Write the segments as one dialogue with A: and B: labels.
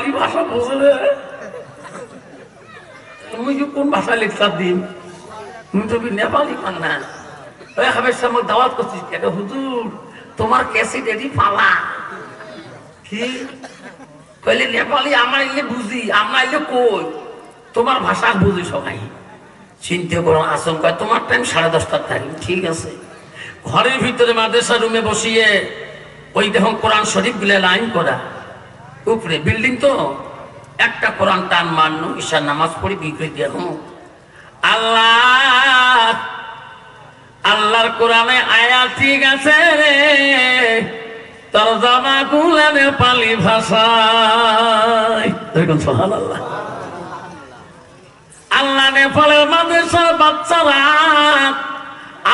A: নেপালি ভাষা বুঝলে তুমি কি কোন ভাষা লিখতার দিন? তুমি তো কি নেপালি দাওয়াত করছিস হুজুর, তোমার পালা। কি? নেপালি এলে বুঝি, আমরা এলে কই? তোমার ভাষা বুঝি সবাই চিন্তা করো আশঙ্কা তোমার টাইম সাড়ে দশটার টাইম ঠিক আছে? ঘরের ভিতরে মাদ্রাসা রুমে বসিয়ে, ওই দেখুন কোরআন শরীফগুলো লাইন করা। উপরে বিল্ডিং তো, একটা কোরআন টান মান্য, ঈশার নামাজ পড়ি বিক্রি দেখুন আল্লাহ, আল্লাহর কোরআনে আয়া ঠিক আছে রে তোর জামা গুলা নেপালি ভাষায়। দেখুন আল্লাহ আল্লাহ নেপালের মাদ্রাসার বাচ্চারা,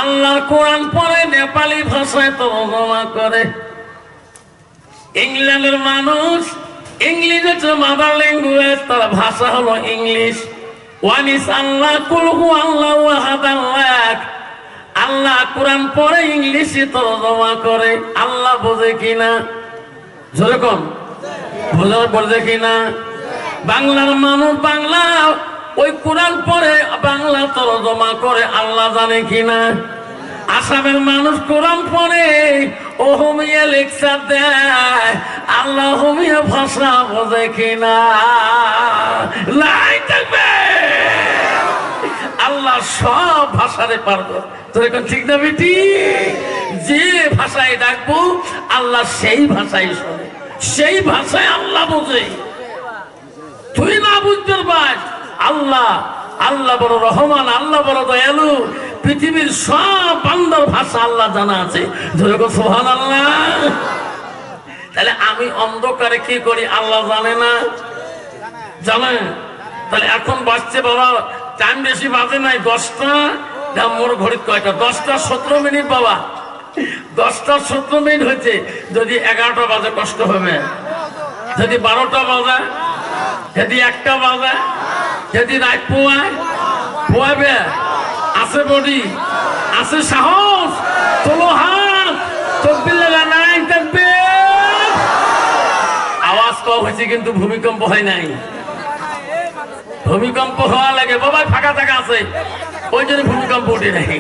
A: আল্লাহর কোরআন পড়ে নেপালি ভাষায় তর্জমা করে। ইংল্যান্ডের মানুষ, ইংলিশ হচ্ছে মাদার ল্যাঙ্গুয়েজ তার ভাষা হলো ইংলিশ। ওয়ানিস আল্লাহ কুলহু আল্লাহ ওয়াহাদ আল্লাহ কোরআন পড়ে, ইংলিশে তর্জমা করে। আল্লাহ বোঝে কিনা? যেরকম বোঝার বোঝে কিনা? বাংলার মানুষ বাংলা, ওই কোরআন পড়ে, বাংলা তর্জমা করে। আল্লাহ জানে কিনা? আসামের মানুষ কোরআন পড়ে ও হোমিয়া লেকচার দেয় আল্লাহ হোমিয়া ভাষা বোঝে কিনা? লাই থাকবে। আল্লাহ সব ভাষারে পারব তোর এখন ঠিক না বেটি? যে ভাষায় ডাকবো, আল্লাহ সেই ভাষায় শোনে। সেই ভাষায় আল্লাহ বোঝে। তুই না বুঝতে পার আল্লাহ আল্লাহ বড় রহমান, আল্লাহ বড় দয়ালু। পৃথিবীর সব বান্দর ভাষা আল্লাহ জানা আছে। সোহান আল্লাহ তাহলে আমি অন্ধকারে কি করি আল্লাহ জানে না? জানে? তাহলে এখন বাজছে বাবা টাইম বেশি বাজে নাই, দশটা? মোর ঘড়ির কয়টা? দশটা সতেরো মিনিট বাবা। দশটা সতেরো মিনিট হয়েছে, যদি এগারোটা বাজে কষ্ট হবে। যদি বারোটা বাজে, যদি একটা বাজে, যদি রাত পোয়ায়, পোয়াবে? আছে বডি, আছে সাহস, তোলো হাত, তকবির লাগা নাই, তকবির। আওয়াজ কম হয়েছে, কিন্তু ভূমিকম্প হয় নাই। ভূমিকম্প হওয়া লাগে বাবা ফাঁকা জায়গা আছে। ওই জন্য ভূমিকম্প উঠে নাই।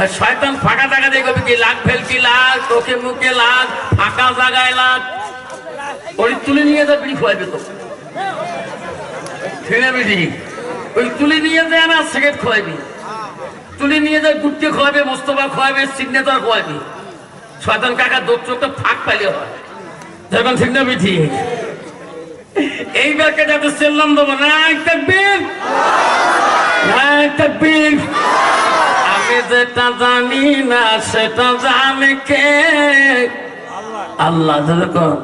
A: আর শয়তান ফাঁকা জায়গা দিয়ে কবি কি লাগ ফেলকি লাগ, চোখে মুখে লাগ, ফাঁকা জায়গায় লাগ। ওই তুলে নিয়ে যা বিড়ি খোয়াবে তো। ছেড়ে বিড়ি। ওই তুলে নিয়ে যায় না সিগারেট খোয়াবি তুলে নিয়ে যায়, গুটকে খোয়াবে, মোস্তফা খোয়াবে, সিগনেচার খোয়াবে। শয়তান কাকা দোর চোখটা ফাঁক পাইলে হয়। যখন ঠিক না বিঠি এইবারকে যাতে সেল্লাম দেবো নাই তাকবীর। নাই তাকবীর। আমি যেটা জানি না, সেটা জানে কে? আল্লাহ, যেরকম।